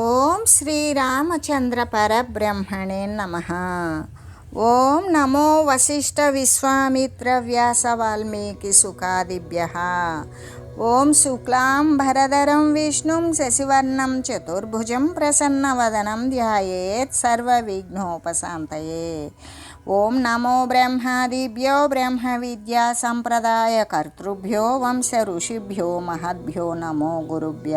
ఓం శ్రీరామచంద్ర పరబ్రహ్మణే నమ ఓం నమో వశిష్ఠ విశ్వామిత్ర వ్యాస వాల్మీకి సుఖాదిభ్య ఓం శుక్లాం భరధరం విష్ణుం శశివర్ణం చతుర్భుజం ప్రసన్నవదనం ధ్యాయేత్ సర్వవిఘ్నోపశాంతయే ఓం నమో బ్రహ్మాదిభ్యో బ్రహ్మ విద్యా సంప్రదాయ కర్తృభ్యో వంశ ఋషిభ్యో మహద్భ్యో నమో గురుభ్య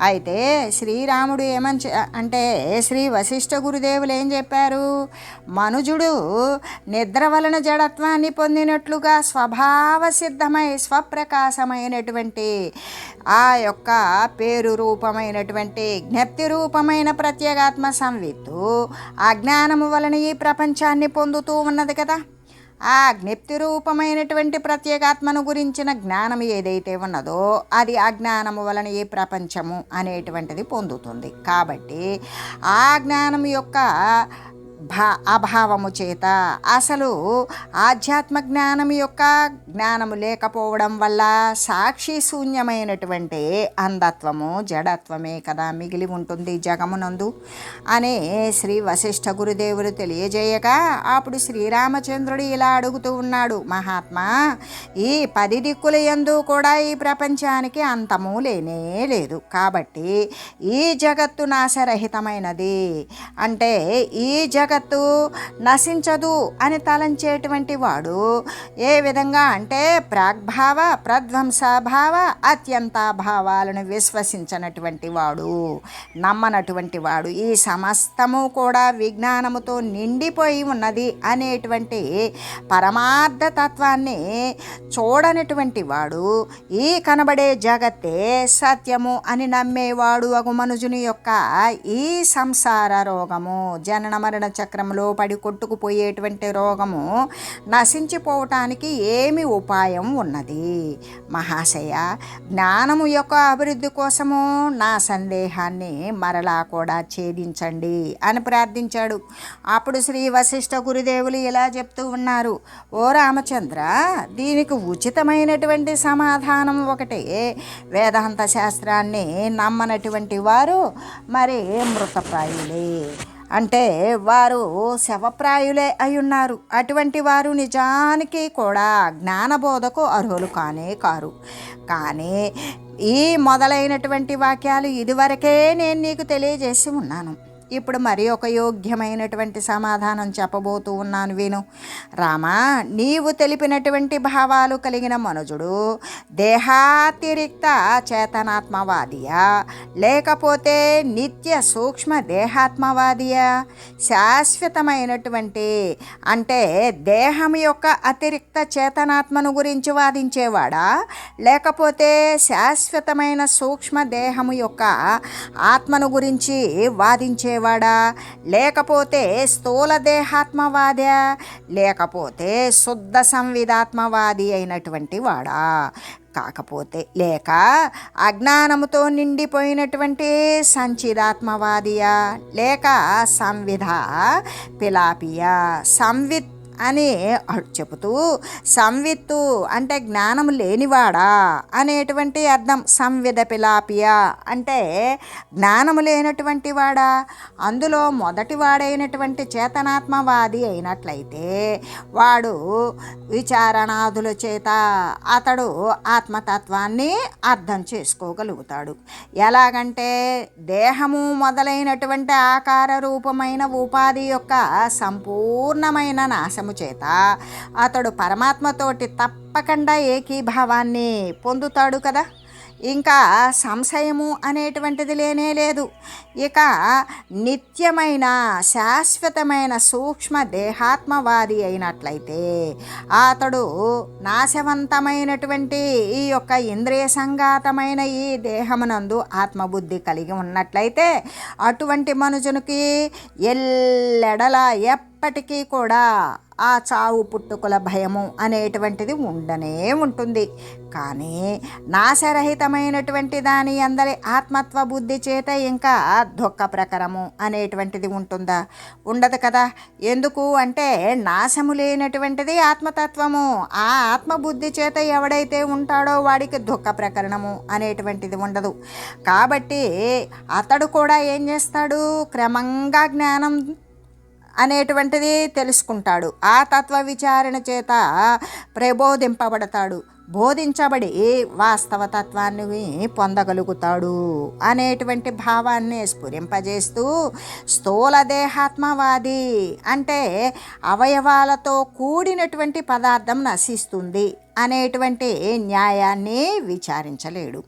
అయితే శ్రీరాముడు ఏమని చె- అంటే శ్రీ వశిష్ఠ గురుదేవులు ఏం చెప్పారు? మనుజుడు నిద్ర వలన జడత్వాన్ని పొందినట్లుగా స్వభావ సిద్ధమై స్వప్రకాశమైనటువంటి ఆ యొక్క పేరు రూపమైనటువంటి జ్ఞప్తి రూపమైన ప్రత్యేగాత్మ సంవిత్తు అజ్ఞానము వలన ఈ ప్రపంచాన్ని పొందుతూ ఉన్నది కదా. ఆ జ్ఞప్తి రూపమైనటువంటి ప్రత్యేగాత్మను గురించిన జ్ఞానం ఏదైతే ఉన్నదో అది అజ్ఞానము వలన ఈ ప్రపంచము అనేటువంటిది పొందుతుంది. కాబట్టి ఆ జ్ఞానం యొక్క భా అభావము చేత అసలు ఆధ్యాత్మ జ్ఞానం యొక్క జ్ఞానము లేకపోవడం వల్ల సాక్షి శూన్యమైనటువంటి అంధత్వము జడత్వమే కదా మిగిలి ఉంటుంది జగమునందు అనే శ్రీ వశిష్ఠ గురుదేవులు తెలియజేయగా అప్పుడు శ్రీరామచంద్రుడు ఇలా అడుగుతూ ఉన్నాడు మహాత్మా ఈ పది దిక్కుల యందు కూడా ఈ ప్రపంచానికి అంతము లేనే లేదు. కాబట్టి ఈ జగత్తు నాశరహితమైనది. అంటే ఈ జగత్ జగత్తు నశించదు అని తలంచేటువంటి వాడు ఏ విధంగా అంటే ప్రాగ్భావ ప్రధ్వంసభావ అత్యంతాభావాలను విశ్వసించనటువంటి వాడు నమ్మనటువంటి వాడు. ఈ సమస్తము కూడా విజ్ఞానముతో నిండిపోయి ఉన్నది అనేటువంటి పరమార్థ తత్వాన్ని చూడనటువంటి వాడు ఈ కనబడే జగత్తే సత్యము అని నమ్మేవాడు అగు మనుజుని యొక్క ఈ సంసార రోగము జనన మరణ చక్రంలో పడి కొట్టుకుపోయేటువంటి రోగము నశించిపోవటానికి ఏమి ఉపాయం ఉన్నది? మహాశయ జ్ఞానము యొక్క అభివృద్ధి కోసము నా సందేహాన్ని మరలా కూడా ఛేదించండి అని ప్రార్థించాడు. అప్పుడు శ్రీ వశిష్ఠ గురుదేవులు ఇలా చెప్తూ ఉన్నారు. ఓ రామచంద్ర దీనికి ఉచితమైనటువంటి సమాధానం ఒకటే. వేదాంత శాస్త్రాన్ని నమ్మనటువంటి వారు మరి మృతప్రాయులే? అంటే వారు శవప్రాయులే అయి ఉన్నారు అటువంటి వారు నిజానికి కూడా జ్ఞానబోధకు అర్హులు కానే కారు. కానీ ఈ మొదలైనటువంటి వాక్యాలు ఇదివరకే నేను నీకు తెలియజేసి ఉన్నాను. ఇప్పుడు మరి ఒక యోగ్యమైనటువంటి సమాధానం చెప్పబోతూ ఉన్నాను విను. రామా నీవు తెలిపినటువంటి భావాలు కలిగిన మనుజుడు దేహాతిరిక్త చేతనాత్మవాదియా? లేకపోతే నిత్య సూక్ష్మ దేహాత్మవాదియా? శాశ్వతమైనటువంటి అంటే దేహం యొక్క అతిరిక్త చేతనాత్మను గురించి వాదించేవాడా? లేకపోతే శాశ్వతమైన సూక్ష్మ దేహము యొక్క ఆత్మను గురించి వాడా? లేకపోతే స్థూల దేహాత్మవాదా లేకపోతే శుద్ధ సంవిధాత్మవాది అయినటువంటి వాడా? కాకపోతే లేక అజ్ఞానముతో నిండిపోయినటువంటి సంచిదాత్మవాదియా? లేక సంవిధ? పిలాపియా? సంవిత్ అని చెబుతూ సంవిత్తు అంటే జ్ఞానం లేనివాడా అనేటువంటి అర్థం. సంవిధ పిలాపియా అంటే జ్ఞానము లేనటువంటి వాడా? అందులో మొదటి వాడైనటువంటి చేతనాత్మవాది అయినట్లయితే వాడు విచారణాదుల చేత అతడు ఆత్మతత్వాన్ని అర్థం చేసుకోగలుగుతాడు. ఎలాగంటే దేహము మొదలైనటువంటి ఆకార రూపమైన ఉపాధి యొక్క సంపూర్ణమైన నాశం నాశము చేత అతడు పరమాత్మతోటి తప్పకుండా ఏకీభావాన్ని పొందుతాడు కదా. ఇంకా సంశయము అనేటువంటిది లేనే లేదు. ఇక నిత్యమైన శాశ్వతమైన సూక్ష్మ దేహాత్మవాది అయినట్లయితే అతడు నాశవంతమైనటువంటి ఈ యొక్క ఇంద్రియ సంఘాతమైన ఈ దేహమునందు ఆత్మబుద్ధి కలిగి ఉన్నట్లయితే అటువంటి మనుషునికి ఎల్లెడల ఎప్ప ఎప్పటికీ కూడా ఆ చావు పుట్టుకుల భయము అనేటువంటిది ఉండనే ఉంటుంది. కానీ నాశరహితమైనటువంటి దాని అందరి ఆత్మత్వ బుద్ధి చేత ఇంకా దుఃఖ ప్రకరము అనేటువంటిది ఉంటుందా? ఉండదు కదా. ఎందుకు అంటే నాశము లేనటువంటిది ఆత్మతత్వము. ఆ ఆత్మబుద్ధి చేత ఎవడైతే ఉంటాడో వాడికి దుఃఖ ప్రకరణము అనేటువంటిది ఉండదు. కాబట్టి అతడు కూడా ఏం చేస్తాడు? క్రమంగా జ్ఞానం అనేటువంటిది తెలుసుకుంటాడు. ఆ తత్వ విచారణ చేత ప్రబోధింపబడతాడు. బోధించబడి వాస్తవతత్వాన్ని పొందగలుగుతాడు అనేటువంటి భావాన్ని స్ఫురింపజేస్తూ స్థూల దేహాత్మవాది అంటే అవయవాలతో కూడినటువంటి పదార్థం నశిస్తుంది అనేటువంటి న్యాయాన్ని విచారించలేడు.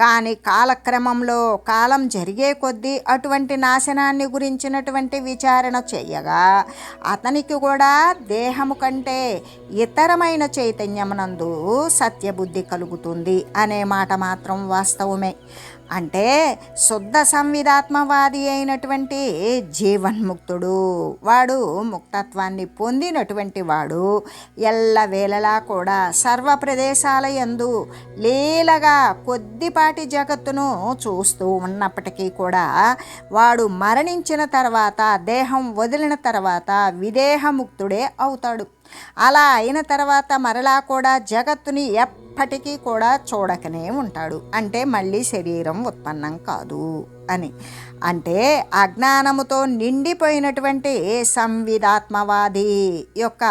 కానీ కాలక్రమంలో కాలం జరిగే కొద్దీ అటువంటి నాశనాన్ని గురించినటువంటి విచారణ చేయగా అతనికి కూడా దేహము కంటే ఇతరమైన చైతన్యమునందు సత్యబుద్ధి కలుగుతుంది అనే మాట మాత్రం వాస్తవమే. అంటే శుద్ధ సంవిధాత్మవాది అయినటువంటి జీవన్ముక్తుడు వాడు ముక్తత్వాన్ని పొందినటువంటి వాడు ఎల్లవేళలా కూడా సర్వ ప్రదేశాల యందు లీలగా కొద్దిపాటి జగత్తును చూస్తూ ఉన్నప్పటికీ కూడా వాడు మరణించిన తర్వాత దేహం వదిలిన తర్వాత విదేహముక్తుడే అవుతాడు. అలా అయిన తర్వాత మరలా కూడా జగత్తుని ఎప్పటికీ కూడా చూడకనే ఉంటాడు. అంటే మళ్ళీ శరీరం ఉత్పన్నం కాదు. అని. అంటే అజ్ఞానముతో నిండిపోయినటువంటి సంవిధాత్మవాది యొక్క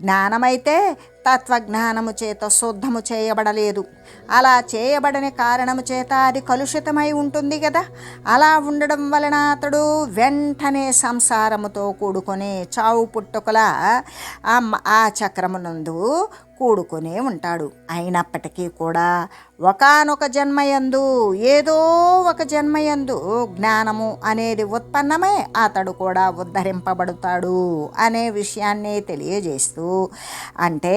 జ్ఞానమైతే తత్వజ్ఞానము చేత శుద్ధము చేయబడలేదు. అలా చేయబడని కారణము చేత అది కలుషితమై ఉంటుంది కదా అలా ఉండడం వలన అతడు వెంటనే సంసారముతో కూడుకొని చావు పుట్టుకల ఆ చక్రమునందు కూడుకునే ఉంటాడు. అయినప్పటికీ కూడా ఒకనొక జన్మయందు ఏదో ఒక జన్మయందు జ్ఞానము అనేది ఉత్పన్నమై అతడు కూడా ఉద్ధరింపబడతాడు అనే విషయాన్ని తెలియజేస్తూ అంటే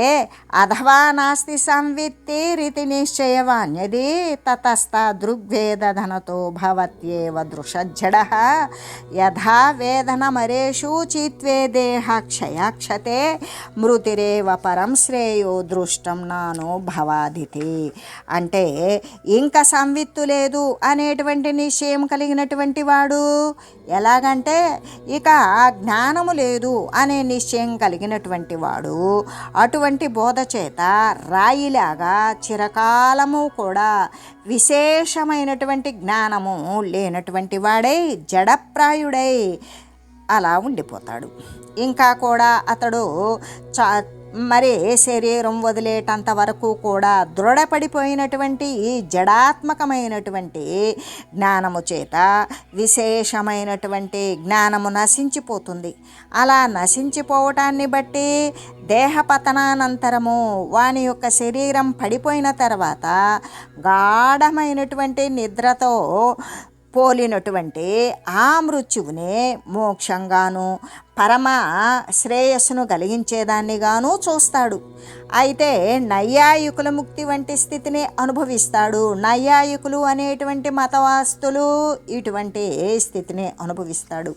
అథవా నాస్తి సంవిత్తి రీతి నిశ్చయవాన్యది తతస్థ దృగ్వేదనతో భవత్యేవ దృషజ్జడ. యథా వేదనమరేషు చిత్వేదేహ క్షయాక్షతే మృతిరేవ పరం శ్రేయో దృష్టం నాను భవాదితి. అంటే ఇంకా సంవిత్తు లేదు అనేటువంటి నిశ్చయం కలిగినటువంటి వాడు. ఎలాగంటే ఇక జ్ఞానము లేదు అనే నిశ్చయం కలిగినటువంటి వాడు. అటువంటి బోధ చేత రాయిలాగా చిరకాలము కూడా విశేషమైనటువంటి జ్ఞానము లేనటువంటి వాడై జడప్రాయుడై అలా ఉండిపోతాడు. ఇంకా కూడా అతడు చా మరి శరీరం వదిలేటంత వరకు కూడా దృఢపడిపోయినటువంటి జడాత్మకమైనటువంటి జ్ఞానము చేత విశేషమైనటువంటి జ్ఞానము నశించిపోతుంది. అలా నశించిపోవటాన్ని బట్టి దేహపతనానంతరము వాని యొక్క శరీరం పడిపోయిన తర్వాత గాఢమైనటువంటి నిద్రతో పోలినటువంటి ఆ మృత్యువునే మోక్షంగాను పరమ శ్రేయస్సును కలిగించేదాన్నిగాను చూస్తాడు. అయితే నైయాయికుల ముక్తి వంటి స్థితిని అనుభవిస్తాడు. నైయాయికులు అనేటువంటి మతవాస్తులు ఇటువంటి స్థితిని అనుభవిస్తాడు.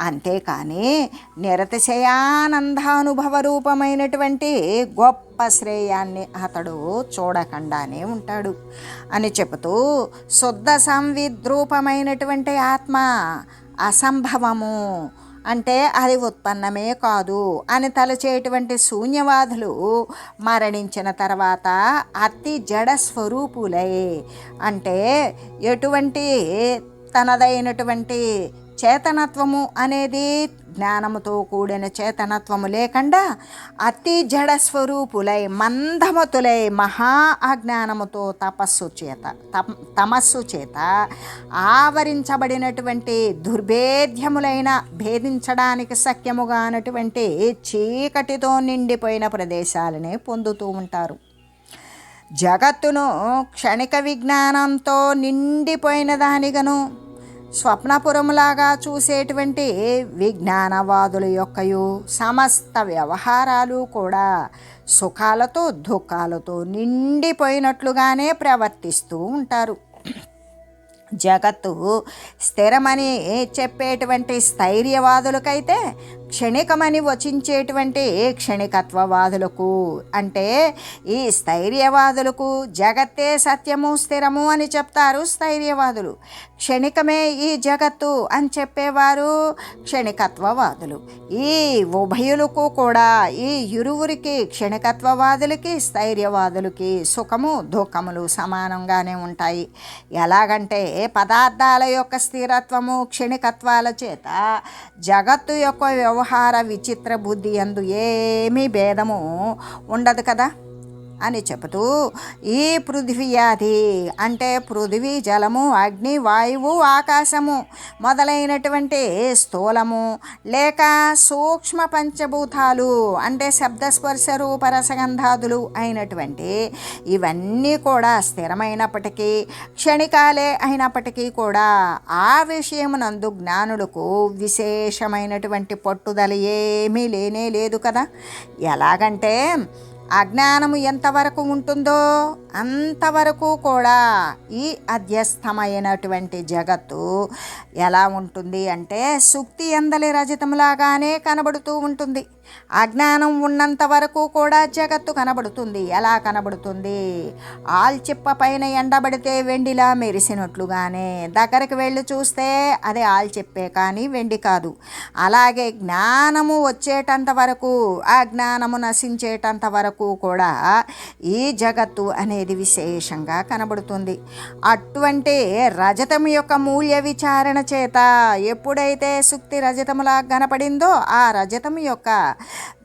అంతేకాని నిరతిశయానందానుభవ రూపమైనటువంటి గొప్ప శ్రేయాన్ని అతడు చూడకుండానే ఉంటాడు అని చెబుతూ శుద్ధ సంవిద్రూపమైనటువంటి ఆత్మ అసంభవము అంటే అది ఉత్పన్నమే కాదు అని తలచేటువంటి శూన్యవాదులు మరణించిన తర్వాత అతి జడ స్వరూపులై. అంటే ఎటువంటి తనదైనటువంటి చేతనత్వము అనేది జ్ఞానముతో కూడిన చేతనత్వము లేకుండా అతి జడ స్వరూపులై మందమతులై మహా అజ్ఞానముతో తపస్సు చేత తమస్సు చేత ఆవరించబడినటువంటి దుర్భేద్యములైన భేదించడానికి సఖ్యముగానటువంటి చీకటితో నిండిపోయిన ప్రదేశాలనే పొందుతూ ఉంటారు. జగత్తును క్షణిక విజ్ఞానంతో నిండిపోయిన దానిగను స్వప్నపురములాగా చూసేటువంటి విజ్ఞానవాదుల యొక్కయు సమస్త వ్యవహారాలు కూడా సుఖాలతో దుఃఖాలతో నిండిపోయినట్లుగానే ప్రవర్తిస్తూ ఉంటారు. జగత్తు స్థిరమని చెప్పేటువంటి స్థైర్యవాదులకైతే క్షణికమని వచించేటువంటి క్షణికత్వవాదులకు అంటే ఈ స్థైర్యవాదులకు జగత్తే సత్యము స్థిరము అని చెప్తారు స్థైర్యవాదులు. క్షణికమే ఈ జగత్తు అని చెప్పేవారు క్షణికత్వవాదులు. ఈ ఉభయులకు కూడా ఈ ఇరువురికి క్షణికత్వవాదులకి స్థైర్యవాదులకి సుఖము దుఃఖములు సమానంగానే ఉంటాయి. ఎలాగంటే పదార్థాల యొక్క స్థిరత్వము క్షణికత్వాల చేత జగత్తు యొక్క వ్యవ వ్యవహార విచిత్ర బుద్ధి అందు ఏమీ భేదము ఉండదు కదా? అని చెబుతూ ఈ పృథివ్యాధి అంటే పృథివీ జలము అగ్ని వాయువు ఆకాశము మొదలైనటువంటి స్థూలము లేక సూక్ష్మ పంచభూతాలు అంటే శబ్దస్పర్శ రూపరసగంధాదులు అయినటువంటి ఇవన్నీ కూడా స్థిరమైనప్పటికీ క్షణికాలే అయినప్పటికీ కూడా ఆ విషయమునందు జ్ఞానులకు విశేషమైనటువంటి పట్టుదల ఏమీ లేనే లేదు కదా. ఎలాగంటే అజ్ఞానము ఎంతవరకు ఉంటుందో అంతవరకు కూడా ఈ అధ్యస్థమైనటువంటి జగత్తు ఎలా ఉంటుంది అంటే సుక్తి ఎందలి రజతంలాగానే కనబడుతూ ఉంటుంది. అజ్ఞానం ఉన్నంత వరకు కూడా జగత్తు కనబడుతుంది. ఎలా కనబడుతుంది? ఆల్చిప్ప పైన ఎండబడితే వెండిలా మెరిసినట్లుగానే. దగ్గరికి వెళ్ళి చూస్తే అది ఆల్చిప్పే కానీ వెండి కాదు. అలాగే జ్ఞానము వచ్చేటంత వరకు ఆ జ్ఞానము నశించేటంత వరకు కూడా ఈ జగత్తు అనేది విశేషంగా కనబడుతుంది. అటువంటి రజతం యొక్క మూల్య విచారణ చేత ఎప్పుడైతే సుక్తి రజతములా కనపడిందో ఆ రజతం యొక్క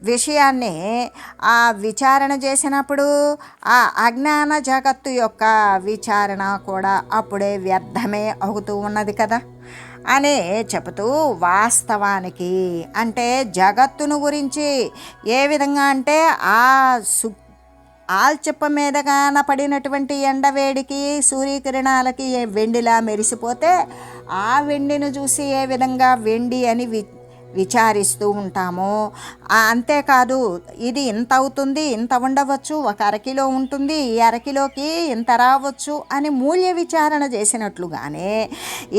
విషయాన్ని ఆ విచారణ చేసినప్పుడు ఆ అజ్ఞాన జగత్తు యొక్క విచారణ కూడా అప్పుడే వ్యర్థమే అవుతూ ఉన్నది కదా. అని చెబుతూ వాస్తవానికి అంటే జగత్తును గురించి ఏ విధంగా అంటే ఆ సు ఆల్చిప్ప మీద పడినటువంటి ఎండవేడికి సూర్యకిరణాలకి వెండిలా మెరిసిపోతే ఆ వెండిని చూసి ఏ విధంగా వెండి అని వి విచారిస్తూ ఉంటాము. అంతేకాదు ఇది ఇంత అవుతుంది ఇంత ఉండవచ్చు ఒక అరకిలో ఉంటుంది ఈ అరకిలోకి ఇంత రావచ్చు అని మూల్య విచారణ చేసినట్లుగానే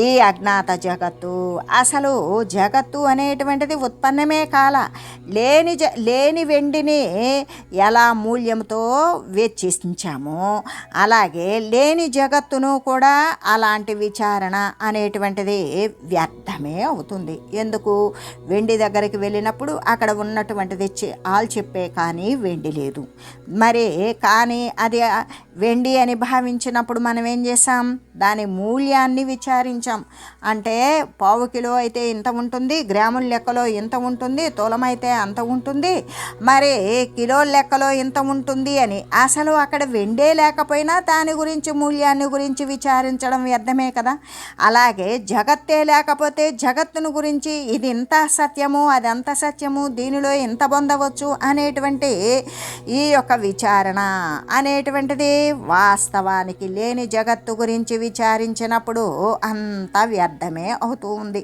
ఈ అజ్ఞాత జగత్తు అసలు జగత్తు అనేటువంటిది ఉత్పన్నమే కాల. లేని జ లేని వెండిని ఎలా మూల్యంతో వెచ్చించామో అలాగే లేని జగత్తును కూడా అలాంటి విచారణ అనేటువంటిది వ్యర్థమే అవుతుంది. ఎందుకు? వెండి దగ్గరికి వెళ్ళినప్పుడు అక్కడ ఉన్నటువంటిది ఆల్ చెప్పే కానీ వెండి లేదు. మరి కానీ అది వెండి అని భావించినప్పుడు మనం ఏం చేసాం దాని మూల్యాన్ని విచారించాం. అంటే పావు కిలో అయితే ఇంత ఉంటుంది గ్రాముల లెక్కలో ఇంత ఉంటుంది తులమైతే అంత ఉంటుంది మరి కిలో లెక్కలో ఇంత ఉంటుంది అని. అసలు అక్కడ వెండే లేకపోయినా దాని గురించి మూల్యాన్ని గురించి విచారించడం వ్యర్థమే కదా. అలాగే జగత్తే లేకపోతే జగత్తును గురించి ఇది ఇంత సత్యము అది అంత సత్యము దీనిలో ఎంత పొందవచ్చు అనేటువంటి ఈ యొక్క విచారణ అనేటువంటిది వాస్తవానికి లేని జగత్తు గురించి విచారించినప్పుడు అంత వ్యర్థమే అవుతూ ఉంది.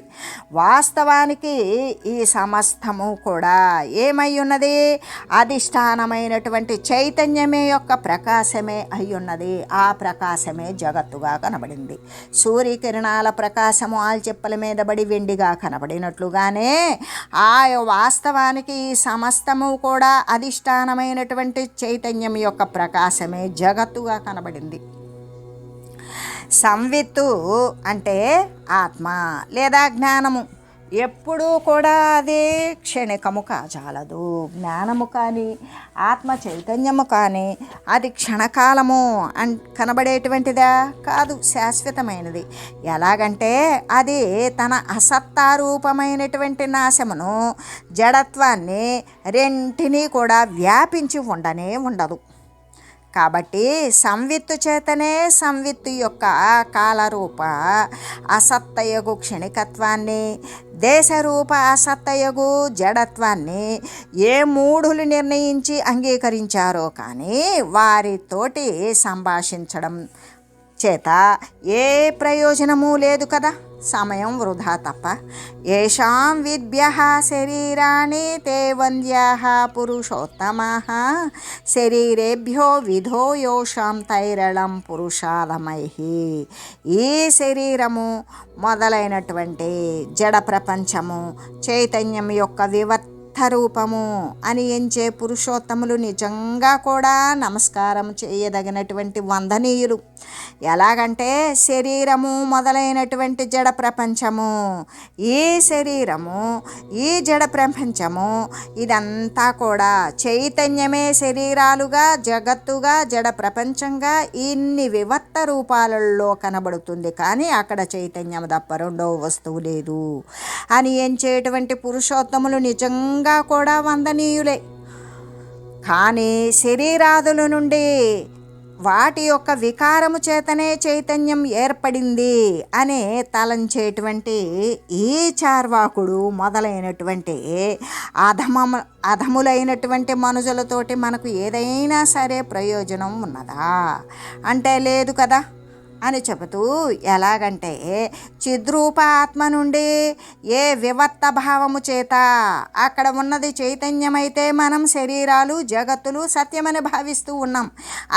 వాస్తవానికి ఈ సమస్తము కూడా ఏమై ఉన్నది? అధిష్టానమైనటువంటి చైతన్యమే యొక్క ప్రకాశమే అయ్యున్నది ఆ ప్రకాశమే జగత్తుగా కనబడింది. సూర్యకిరణాల ప్రకాశము ఆల్చెప్పల మీద బడి వెండిగా కనబడినట్లుగానే ఆ వాస్తవానికి ఈ సమస్తము కూడా అధిష్టానమైనటువంటి చైతన్యం యొక్క ప్రకాశమే జగత్తుగా కనబడింది. సంవిత్తు అంటే ఆత్మ లేదా జ్ఞానము. ఎప్పుడూ కూడా అది క్షణికము కాజాలదు. జ్ఞానము కానీ ఆత్మ చైతన్యము కానీ అది క్షణకాలము అన్ కనబడేటువంటిదా కాదు శాశ్వతమైనది. ఎలాగంటే అది తన అసత్తారూపమైనటువంటి నాశమును జడత్వాన్ని రెంటినీ కూడా వ్యాపించి ఉండనే ఉండదు. కాబట్టి సంవిత్తు చేతనే సంవిత్తు యొక్క కాలరూప అసత్తయగు క్షణికత్వాన్ని దేశరూప అసత్తయగు జడత్వాన్ని ఏ మూఢులు నిర్ణయించి అంగీకరించారో కానీ వారితోటి సంభాషించడం చేత ఏ ప్రయోజనము లేదు కదా. సమయం వృధా తప్ప. ఏషాం విద్య శరీరాణి తే వంద్యా పురుషోత్తమ. శరీరేభ్యో విధో యోషాం తైరళం పురుషాలమై. ఈ శరీరము మొదలైనటువంటి జడ ప్రపంచము చైతన్యం యొక్క వివర్త రూపము అని ఎంచే పురుషోత్తములు నిజంగా కూడా నమస్కారం చేయదగినటువంటి వందనీయులు. ఎలాగంటే శరీరము మొదలైనటువంటి జడ ప్రపంచము ఈ శరీరము ఈ జడ ప్రపంచము ఇదంతా కూడా చైతన్యమే శరీరాలుగా జగత్తుగా జడ ప్రపంచంగా ఇన్ని వివత్త రూపాలలో కనబడుతుంది. కానీ అక్కడ చైతన్యం తప్ప రెండవ వస్తువు లేదు. అని ఎంచేటువంటి పురుషోత్తములు నిజంగా కూడా వందనీయులే. కానీ శరీరాదుల నుండి వాటి యొక్క వికారము చేతనే చైతన్యం ఏర్పడింది అనే తలంచేటువంటి ఈ చార్వాకుడు మొదలైనటువంటి అధమ అధములైనటువంటి మనుషులతోటి మనకు ఏదైనా సరే ప్రయోజనం ఉన్నదా? అంటే లేదు కదా. అని చెబుతూ ఎలాగంటే చిద్రూప ఆత్మ నుండి ఏ వివర్త భావము చేత అక్కడ ఉన్నది చైతన్యమైతే మనం శరీరాలు జగత్తులు సత్యమని భావిస్తూ ఉన్నాం.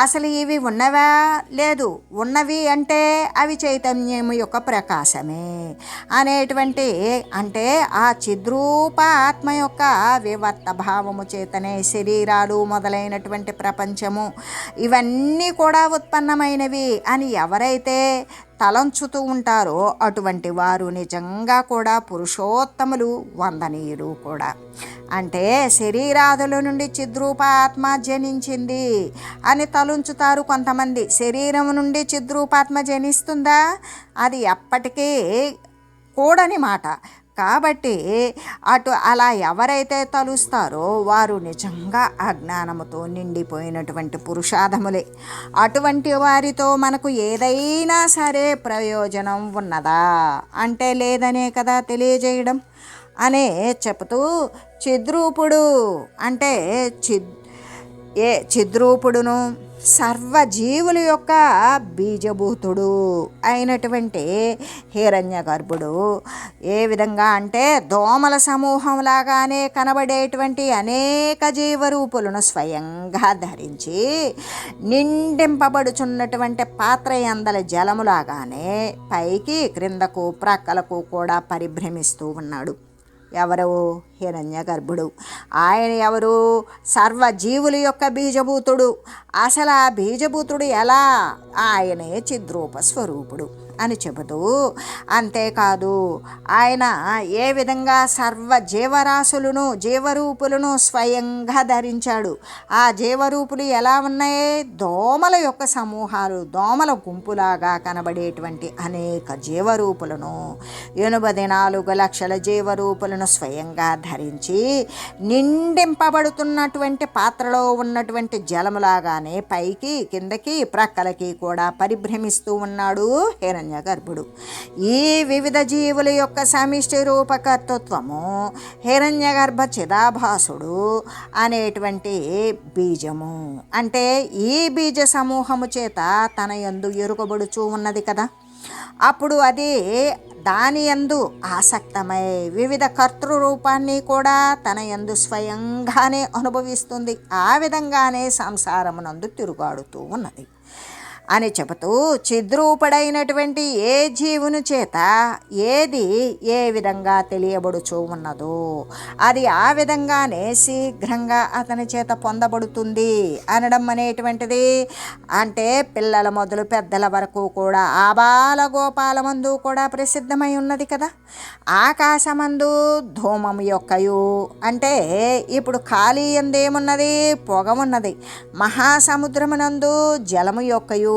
అసలు ఇవి ఉన్నవా? లేదు. ఉన్నవి అంటే అవి చైతన్యం యొక్క ప్రకాశమే అనేటువంటి అంటే ఆ చిద్రూప ఆత్మ యొక్క వివర్త భావము చేతనే శరీరాలు మొదలైనటువంటి ప్రపంచము ఇవన్నీ కూడా ఉత్పన్నమైనవి అని ఎవరైతే అయితే తలంచుతూ ఉంటారో అటువంటి వారు నిజంగా కూడా పురుషోత్తములు వందనీయులు కూడా. అంటే శరీరాదుల నుండి చిద్రూప ఆత్మ జనించింది అని తలుంచుతారు కొంతమంది. శరీరం నుండి చిద్రూపాత్మ జనిస్తుందా? అది ఎప్పటికీ కూడని మాట. కాబట్టి అటు అలా ఎవరైతే తలుస్తారో వారు నిజంగా అజ్ఞానముతో నిండిపోయినటువంటి పురుషాధములే. అటువంటి వారితో మనకు ఏదైనా సరే ప్రయోజనం ఉన్నదా? అంటే లేదనే కదా తెలియజేయడం. అనే చెబుతూ చిద్రూపుడు అంటే చిద్ ఏ చిద్రూపుడును? సర్వజీవుల యొక్క బీజభూతుడు అయినటువంటి హిరణ్య గర్భుడు ఏ విధంగా అంటే దోమల సమూహం లాగానే కనబడేటువంటి అనేక జీవరూపులను స్వయంగా ధరించి నిండింపబడుచున్నటువంటి పాత్ర అందల జలములాగానే పైకి క్రిందకు ప్రక్కలకు కూడా పరిభ్రమిస్తూ ఉన్నాడు. ఎవరు హిరణ్య గర్భుడు. ఆయన ఎవరు? సర్వజీవుల యొక్క బీజభూతుడు. అసలు ఆ బీజభూతుడు ఎలా? ఆయనే చిద్రూప స్వరూపుడు. అని చెబుతూ అంతేకాదు ఆయన ఏ విధంగా సర్వ జీవరాశులను జీవరూపులను స్వయంగా ధరించాడు? ఆ జీవరూపులు ఎలా ఉన్నాయి? దోమల యొక్క సమూహాలు దోమల గుంపులాగా కనబడేటువంటి అనేక జీవరూపులను ఎనభై నాలుగు లక్షల జీవరూపులను స్వయంగా ధరించి నిండింపబడుతున్నటువంటి పాత్రలో ఉన్నటువంటి జలములాగానే పైకి కిందకి ప్రక్కలకి కూడా పరిభ్రమిస్తూ ఉన్నాడు హిరణ్య. గర్భుడు. ఈ వివిధ జీవుల యొక్క సమిష్టి రూపకర్తృత్వము హిరణ్య గర్భ చిదాభాసుడు అనేటువంటి బీజము. అంటే ఈ బీజ సమూహము చేత తన యందు ఎరుకబడుచూ ఉన్నది కదా. అప్పుడు అది దాని యందు ఆసక్తమై వివిధ కర్తృరూపాన్ని కూడా తన యందు స్వయంగానే అనుభవిస్తుంది. ఆ విధంగానే సంసారమునందు తిరుగాడుతూ ఉన్నది. అని చెబుతూ చిద్రూపుడైనటువంటి ఏ జీవుని చేత ఏది ఏ విధంగా తెలియబడుచూ ఉన్నదో అది ఆ విధంగానే శీఘ్రంగా అతని చేత పొందబడుతుంది అనడం అనేటువంటిది. అంటే పిల్లల మొదలు పెద్దల వరకు కూడా ఆ బాలగోపాలమందు కూడా ప్రసిద్ధమై ఉన్నది కదా. ఆకాశమందు ధూమం యొక్కయు. అంటే ఇప్పుడు ఖాళీ ఎందేమున్నది పొగ ఉన్నది మహాసముద్రమునందు జలము యొక్కయు.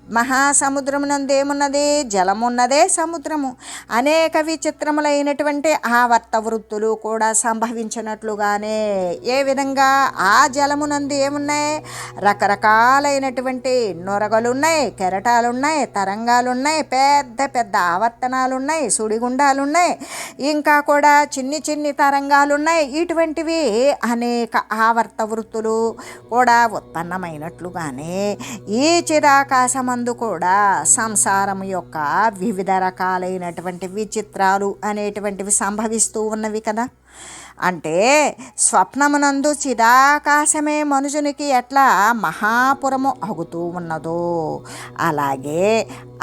మహాసముద్రమునందేమున్నది జలమున్నదే సముద్రము. అనేక విచిత్రములైనటువంటి ఆవర్త వృత్తులు కూడా సంభవించినట్లుగానే ఏ విధంగా ఆ జలమునందు ఏమున్నాయి? రకరకాలైనటువంటి నొరగలున్నాయి కెరటాలున్నాయి తరంగాలున్నాయి పెద్ద పెద్ద ఆవర్తనాలున్నాయి సుడిగుండాలున్నాయి ఇంకా కూడా చిన్ని చిన్ని తరంగాలున్నాయి. ఇటువంటివి అనేక ఆవర్త వృత్తులు కూడా ఉత్పన్నమైనట్లుగానే ఈ చిరాకాశమందు నందు కూడా సంసారం యొక్క వివిధ రకాలైనటువంటి విచిత్రాలు అనేటువంటివి సంభవిస్తూ ఉన్నవి కదా. అంటే స్వప్నమునందు చిదాకాశమే మనుషునికి ఎట్లా మహాపురము అగుతూ ఉన్నదో అలాగే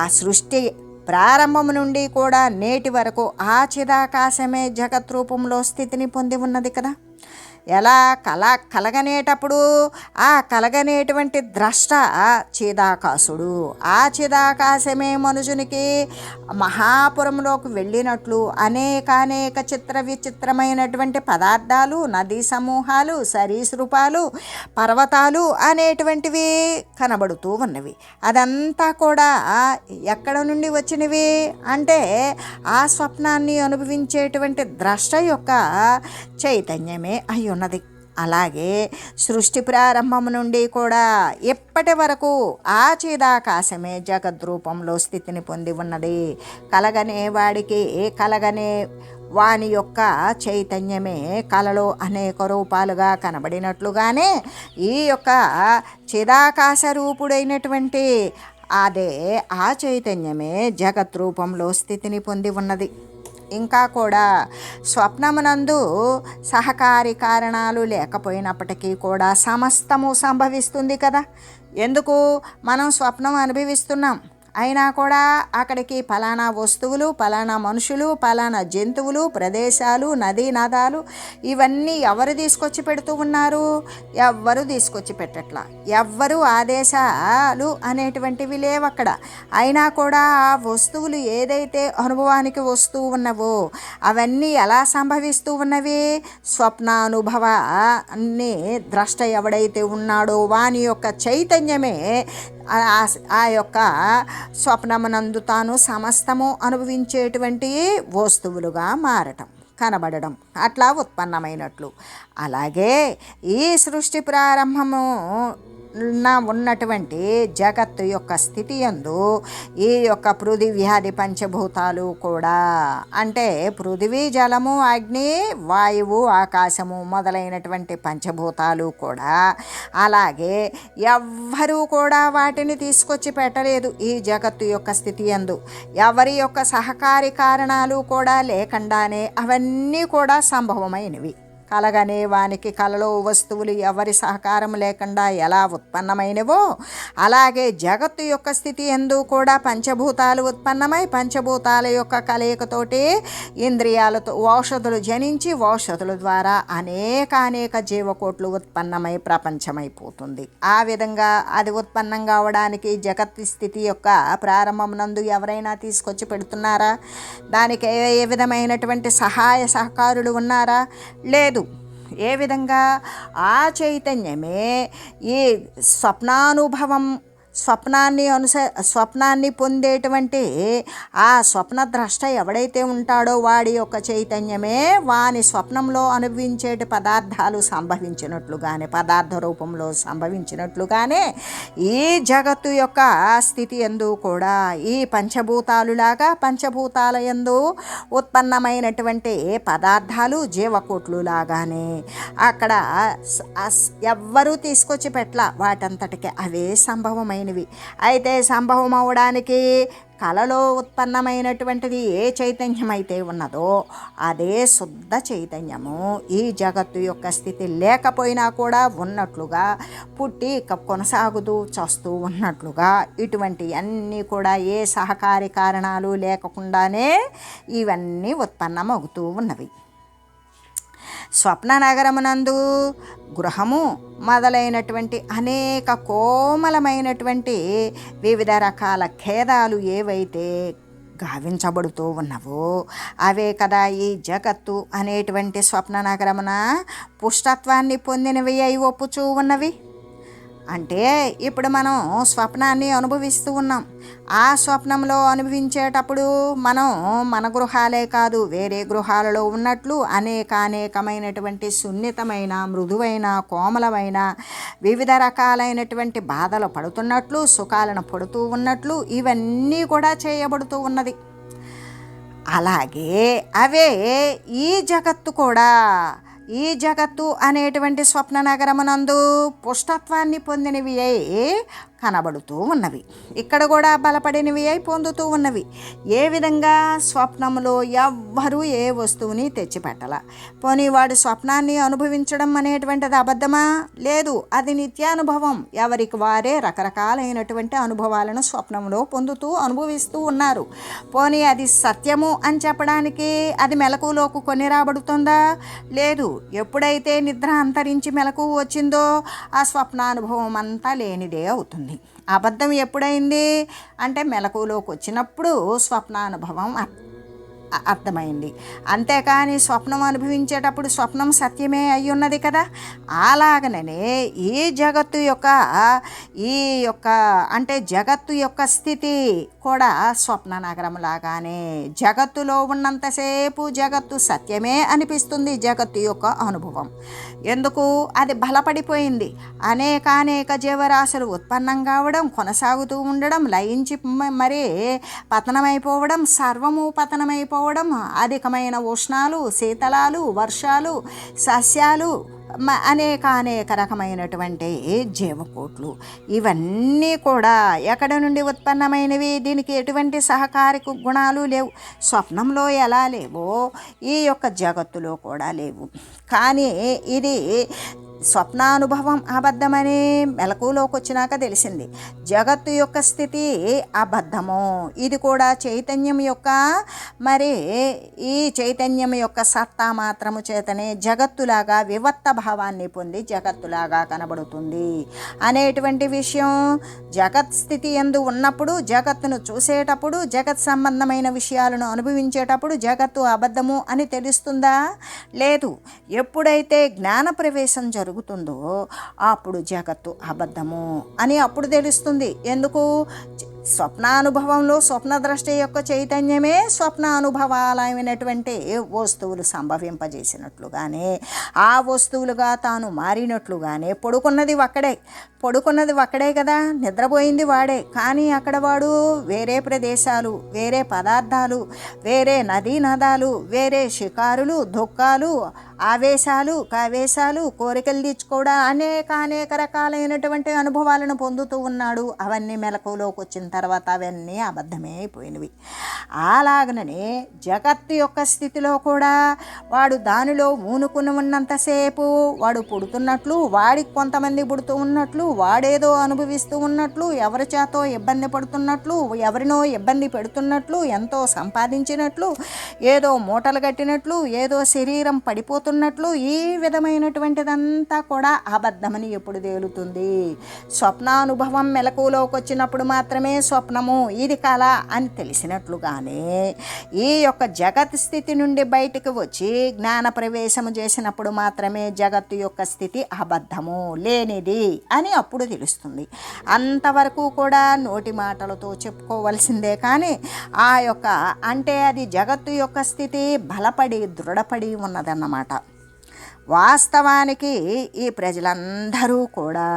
ఆ సృష్టి ప్రారంభం నుండి కూడా నేటి వరకు ఆ చిదాకాశమే జగత్ రూపంలో స్థితిని పొంది ఉన్నది కదా. ఎలా కల కలగనేటప్పుడు? ఆ కలగనేటువంటి ద్రష్ట చిదాకాశుడు ఆ చిదాకాశమే మనుషునికి మహాపురంలోకి వెళ్ళినట్లు అనేకానేక చిత్ర విచిత్రమైనటువంటి పదార్థాలు నదీ సమూహాలు సరీసృపాలు పర్వతాలు అనేటువంటివి కనబడుతూ ఉన్నవి. అదంతా కూడా ఎక్కడ నుండి వచ్చినవి? అంటే ఆ స్వప్నాన్ని అనుభవించేటువంటి ద్రష్ట యొక్క చైతన్యమే అయి ఉన్నది. అలాగే సృష్టి ప్రారంభం నుండి కూడా ఇప్పటి వరకు ఆ చిదాకాశమే జగద్రూపంలో స్థితిని పొంది ఉన్నది. కలగనే వాడికి కలగనే వాని యొక్క చైతన్యమే కలలో అనేక రూపాలుగా కనబడినట్లుగానే ఈ యొక్క చిదాకాశ రూపుడైనటువంటి అదే ఆ చైతన్యమే జగత్ రూపంలో స్థితిని పొంది ఉన్నది. ఇంకా కూడా స్వప్నమునందు సహకారి కారణాలు లేకపోయినప్పటికీ కూడా సమస్తము సంభవిస్తుంది కదా. ఎందుకు? మనం స్వప్నం అనుభవిస్తున్నాం. అయినా కూడా అక్కడికి ఫలానా వస్తువులు ఫలానా మనుషులు ఫలానా జంతువులు ప్రదేశాలు నదీ నదాలు ఇవన్నీ ఎవరు తీసుకొచ్చి పెడుతూ ఉన్నారు? ఎవ్వరు తీసుకొచ్చి పెట్టట్లా. ఎవ్వరు ఆదేశాలు అనేటువంటివి లేవు అక్కడ. అయినా కూడా ఆ వస్తువులు ఏదైతే అనుభవానికి వస్తూ ఉన్నవో అవన్నీ ఎలా సంభవిస్తూ ఉన్నవి? స్వప్నానుభవ అన్ని ద్రష్ట ఎవడైతే ఉన్నాడో వాని యొక్క చైతన్యమే ఆ యొక్క స్వప్నమునందు తాను సమస్తము అనుభవించేటువంటి వస్తువులుగా మారటం కనబడడం అట్లా ఉత్పన్నమైనట్లు. అలాగే ఈ సృష్టి ప్రారంభము ఉన్నటువంటి జగత్తు యొక్క స్థితి ఎందు ఈ యొక్క పృథివ్యాధి పంచభూతాలు కూడా అంటే పృథివీ జలము అగ్ని వాయువు ఆకాశము మొదలైనటువంటి పంచభూతాలు కూడా అలాగే ఎవ్వరూ కూడా వాటిని తీసుకొచ్చి పెట్టలేదు ఈ జగత్తు యొక్క స్థితి ఎందు ఎవరి యొక్క సహకారి కారణాలు కూడా లేకుండానే అవన్నీ కూడా సంభవమైనవి. కలగనే వానికి కలలో వస్తువులు ఎవరి సహకారం లేకుండా ఎలా ఉత్పన్నమైనవో అలాగే జగత్తు యొక్క స్థితి ఎందు కూడా పంచభూతాలు ఉత్పన్నమై పంచభూతాల యొక్క కలయికతోటి ఇంద్రియాలతో ఔషధులు జనించి ఔషధుల ద్వారా అనేక అనేక జీవకోట్లు ఉత్పన్నమై ప్రపంచమైపోతుంది. ఆ విధంగా అది ఉత్పన్నం కావడానికి జగత్ స్థితి యొక్క ప్రారంభం నందు ఎవరైనా తీసుకొచ్చి పెడుతున్నారా? దానికి ఏ విధమైనటువంటి సహాయ సహకారులు ఉన్నారా? లేదు ఏ విధంగా ఆ చైతన్యమే ఈ స్వప్నానుభవం స్వప్నాన్ని అనుస స్వప్నాన్ని పొందేటువంటి ఆ స్వప్న ద్రష్ట ఎవడైతే ఉంటాడో వాడి యొక్క చైతన్యమే వాని స్వప్నంలో అనుభవించేటి పదార్థాలు సంభవించినట్లుగానే పదార్థ రూపంలో సంభవించినట్లుగానే ఈ జగత్తు యొక్క స్థితి ఎందు కూడా ఈ పంచభూతాలులాగా పంచభూతాల ఎందు ఉత్పన్నమైనటువంటి పదార్థాలు జీవకోట్లు లాగానే అక్కడ ఎవ్వరూ తీసుకొచ్చి పెట్ల వాటంతటికి అవే సంభవమైన మొదలైనవి అయితే సంభవం అవడానికి కలలో ఉత్పన్నమైనటువంటిది ఏ చైతన్యం అయితే ఉన్నదో అదే శుద్ధ చైతన్యము. ఈ జగత్తు యొక్క స్థితి లేకపోయినా కూడా ఉన్నట్లుగా పుట్టి కొనసాగుతూ చస్తూ ఉన్నట్లుగా ఇటువంటి అన్నీ కూడా ఏ సహకారి కారణాలు లేకుండానే ఇవన్నీ ఉత్పన్నమవుతూ ఉన్నవి. స్వప్న నగరమునందు గృహము మొదలైనటువంటి అనేక కోమలమైనటువంటి వివిధ రకాల ఖేదాలు ఏవైతే గావించబడుతూ ఉన్నవో అవే కదా ఈ జగత్తు అనేటువంటి స్వప్న నగరమున పుష్టత్వాన్ని పొందినవి అయి ఒప్పుచూ ఉన్నవి. అంటే ఇప్పుడు మనం స్వప్నాన్ని అనుభవిస్తూ ఉన్నాం. ఆ స్వప్నంలో అనుభవించేటప్పుడు మనం మన గృహాలే కాదు వేరే గృహాలలో ఉన్నట్లు అనేక అనేకమైనటువంటి సున్నితమైన మృదువైన కోమలమైన వివిధ రకాలైనటువంటి బాధలు పడుతున్నట్లు సుఖాలను పడుతూ ఉన్నట్లు ఇవన్నీ కూడా చేయబడుతూ ఉన్నది. అలాగే అవే ఈ జగత్తు కూడా ఈ జగత్తు అనేటువంటి స్వప్న నగరమునందు పుష్టత్వాన్ని పొందినవి అయి కనబడుతూ ఉన్నవి. ఇక్కడ కూడా బలపడినవి అయి పొందుతూ ఉన్నవి. ఏ విధంగా? స్వప్నంలో ఎవ్వరూ ఏ వస్తువుని తెచ్చిపెట్టల. పోనీ వాడు స్వప్నాన్ని అనుభవించడం అనేటువంటిది అబద్ధమా? లేదు అది నిత్యానుభవం. ఎవరికి వారే రకరకాలైనటువంటి అనుభవాలను స్వప్నంలో పొందుతూ అనుభవిస్తూ ఉన్నారు. పోనీ అది సత్యము అని చెప్పడానికి అది మెలకులోకి కొని రాబడుతుందా? లేదు. ఎప్పుడైతే నిద్ర అంతరించి మెలకు వచ్చిందో ఆ స్వప్నానుభవం అంతా లేనిదే అవుతుంది. అబద్ధం ఎప్పుడైంది? అంటే మెలకువలోకి వచ్చినప్పుడు స్వప్నానుభవం అర్థమైంది. అంతేకాని స్వప్నం అనుభవించేటప్పుడు స్వప్నం సత్యమే అయి ఉన్నది కదా? అలాగనే ఈ జగత్తు యొక్క ఈ యొక్క అంటే జగత్తు యొక్క స్థితి కూడా స్వప్న నగరం లాగానే జగత్తులో ఉన్నంతసేపు జగత్తు సత్యమే అనిపిస్తుంది జగత్తు యొక్క అనుభవం. ఎందుకు? అది బలపడిపోయింది. అనేకానేక జీవరాశులు ఉత్పన్నం కావడం కొనసాగుతూ ఉండడం లయించి మరి పతనమైపోవడం సర్వము లేకపోవడం అధికమైన ఉష్ణాలు శీతలాలు వర్షాలు సస్యాలు అనేక అనేక రకమైనటువంటి జీవకోట్లు. ఇవన్నీ కూడా ఎక్కడ నుండి ఉత్పన్నమైనవి? దీనికి ఎటువంటి సహకారిక గుణాలు లేవు. స్వప్నంలో ఎలా లేవో ఈ యొక్క జగత్తులో కూడా లేవు. కానీ ఇది స్వప్నానుభవం అబద్ధమని మెలకులోకి వచ్చినాక తెలిసింది. జగత్తు యొక్క స్థితి అబద్ధము. ఇది కూడా చైతన్యం యొక్క మరి ఈ చైతన్యం యొక్క సత్తా మాత్రము చేతనే జగత్తులాగా వివత్త భావాన్ని పొంది జగత్తులాగా కనబడుతుంది. అనేటువంటి విషయం జగత్ స్థితి ఎందు ఉన్నప్పుడు జగత్తును చూసేటప్పుడు జగత్ సంబంధమైన విషయాలను అనుభవించేటప్పుడు జగత్తు అబద్ధము అని తెలుస్తుందా? లేదు. ఎప్పుడైతే జ్ఞాన ప్రవేశం జరుగుతుంది అప్పుడు జగత్తు అబద్ధము అని అప్పుడు తెలుస్తుంది. ఎందుకు? స్వప్నానుభవంలో స్వప్నద్రష్ట యొక్క చైతన్యమే స్వప్న అనుభవాలైనటువంటి వస్తువులు సంభవింపజేసినట్లుగానే ఆ వస్తువులుగా తాను మారినట్లుగానే పడుకున్నది ఒక్కడే. పడుకున్నది ఒక్కడే కదా నిద్రపోయింది వాడే. కానీ అక్కడ వాడు వేరే ప్రదేశాలు వేరే పదార్థాలు వేరే నదీ నదాలు వేరే షికారులు దుఃఖాలు ఆవేశాలు కావేశాలు కోరికలు తీర్చుకోవడం అనేక అనేక రకాలైనటువంటి అనుభవాలను పొందుతూ ఉన్నాడు. అవన్నీ మెలకువలోకి వచ్చిన తర్వాత అవన్నీ అబద్ధమే అయిపోయినవి. అలాగననే జగత్తు యొక్క స్థితిలో కూడా వాడు దానిలో మూనుకుని ఉన్నంతసేపు వాడు పుడుతున్నట్లు వాడికి కొంతమంది పుడుతూ ఉన్నట్లు వాడేదో అనుభవిస్తూ ఉన్నట్లు ఎవరి చేతో ఇబ్బంది పడుతున్నట్లు ఎవరినో ఇబ్బంది పెడుతున్నట్లు ఎంతో సంపాదించినట్లు ఏదో మూటలు కట్టినట్లు ఏదో శరీరం పడిపోతున్నట్లు ఈ విధమైనటువంటిదంతా కూడా అబద్ధమని ఎప్పుడు తేలుతుంది? స్వప్నానుభవం మెలకువలోకి వచ్చినప్పుడు మాత్రమే స్వప్నము ఇది కళ అని తెలిసినట్లుగానే ఈ యొక్క జగత్ స్థితి నుండి బయటికి వచ్చి జ్ఞాన ప్రవేశము చేసినప్పుడు మాత్రమే జగత్తు యొక్క స్థితి అబద్ధము లేనిది అని అప్పుడు తెలుస్తుంది. అంతవరకు కూడా నోటి మాటలతో చెప్పుకోవలసిందే కానీ ఆ యొక్క అంటే అది జగత్తు యొక్క స్థితి బలపడి దృఢపడి ఉన్నదన్నమాట. వాస్తవానికి ఈ ప్రజలందరూ కూడా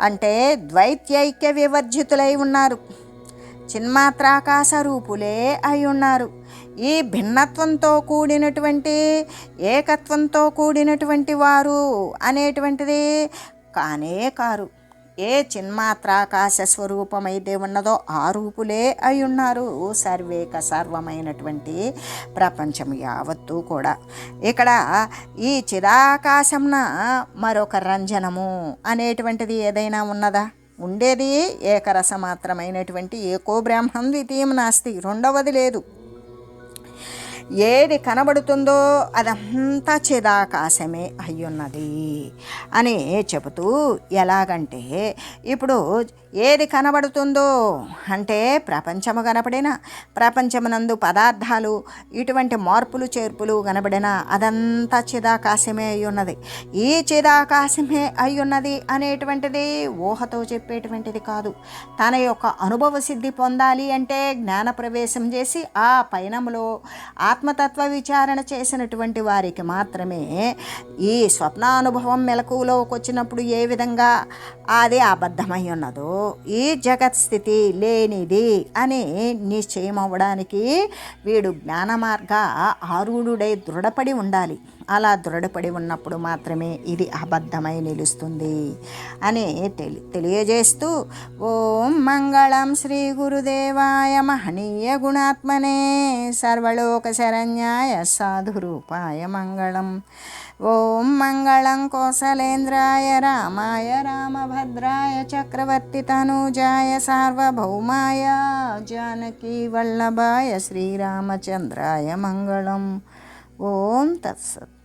అంటే ద్వైత్యైక్య వివర్జితులై ఉన్నారు. చిన్మాత్రాకాశ రూపులే అయి ఉన్నారు. ఈ భిన్నత్వంతో కూడినటువంటి ఏకత్వంతో కూడినటువంటి వారు అనేటువంటిది కానే కారు. ఏ చిన్మాత్రాకాశ స్వరూపమైతే ఉన్నదో ఆ రూపులే అయి ఉన్నారు సర్వేక సర్వమైనటువంటి ప్రపంచం యావత్తు కూడా. ఇక్కడ ఈ చిదాకాశంన మరొక రంజనము అనేటువంటిది ఏదైనా ఉన్నదా? ఉండేది ఏకరసమాత్రమైనటువంటి ఏకో బ్రాహ్మణం ద్వితీయం నాస్తి. రెండవది లేదు. ఏది కనబడుతుందో అదంతా చిదాకాశమే అయ్యున్నది అని చెబుతూ ఎలాగంటే ఇప్పుడు ఏది కనబడుతుందో అంటే ప్రపంచము కనపడిన ప్రపంచమునందు పదార్థాలు ఇటువంటి మార్పులు చేర్పులు కనబడిన అదంతా చిదాకాశమే అయ్యున్నది. ఉన్నది ఈ చిదాకాశమే అయ్యున్నది అనేటువంటిది ఊహతో చెప్పేటువంటిది కాదు. తన యొక్క అనుభవ సిద్ధి పొందాలి అంటే జ్ఞాన ప్రవేశం చేసి ఆ పయనంలో ఆత్మతత్వ విచారణ చేసినటువంటి వారికి మాత్రమే ఈ స్వప్నానుభవం మెలకువలోకి వచ్చినప్పుడు ఏ విధంగా అది అబద్ధమై ఉన్నదో ఈ జగత్ స్థితి లేనిది అని నిశ్చయం అవ్వడానికి వీడు జ్ఞాన మార్గ ఆరూఢుడై దృఢపడి ఉండాలి. అలా దృఢపడి ఉన్నప్పుడు మాత్రమే ఇది అబద్ధమై నిలుస్తుంది అని తెలి తెలియజేస్తూ ఓం మంగళం శ్రీ గురుదేవాయ మహనీయ గుణాత్మనే సర్వలోక శరణ్యాయ సాధురూపాయ మంగళం. ఓం మంగళం కోసలేంద్రాయ రామాయ రామభద్రాయ చక్రవర్తి తనూజాయ సార్వభౌమాయ జానకీ వల్లభాయ శ్రీరామచంద్రాయ మంగళం. ఓం తత్సత్